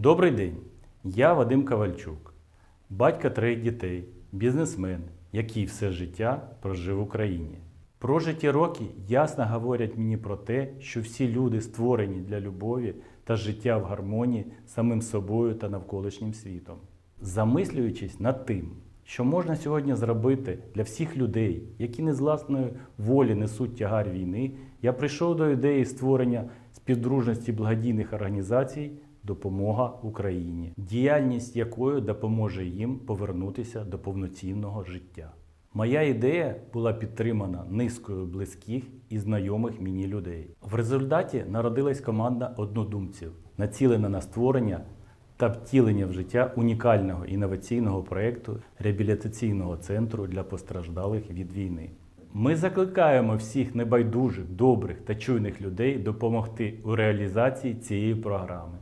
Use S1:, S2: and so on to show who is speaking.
S1: Добрий день. Я Вадим Ковальчук, батько трьох дітей, бізнесмен, який все життя прожив в Україні. Прожиті роки ясно говорять мені про те, що всі люди створені для любові та життя в гармонії з самим собою та навколишнім світом. Замислюючись над тим, що можна сьогодні зробити для всіх людей, які не з власної волі несуть тягар війни, я прийшов до ідеї створення співдружності благодійних організацій Допомога Україні, діяльність якої допоможе їм повернутися до повноцінного життя. Моя ідея була підтримана низкою близьких і знайомих мені людей. В результаті народилась команда однодумців, націлена на створення та втілення в життя унікального інноваційного проєкту реабілітаційного центру для постраждалих від війни. Ми закликаємо всіх небайдужих, добрих та чуйних людей допомогти у реалізації цієї програми.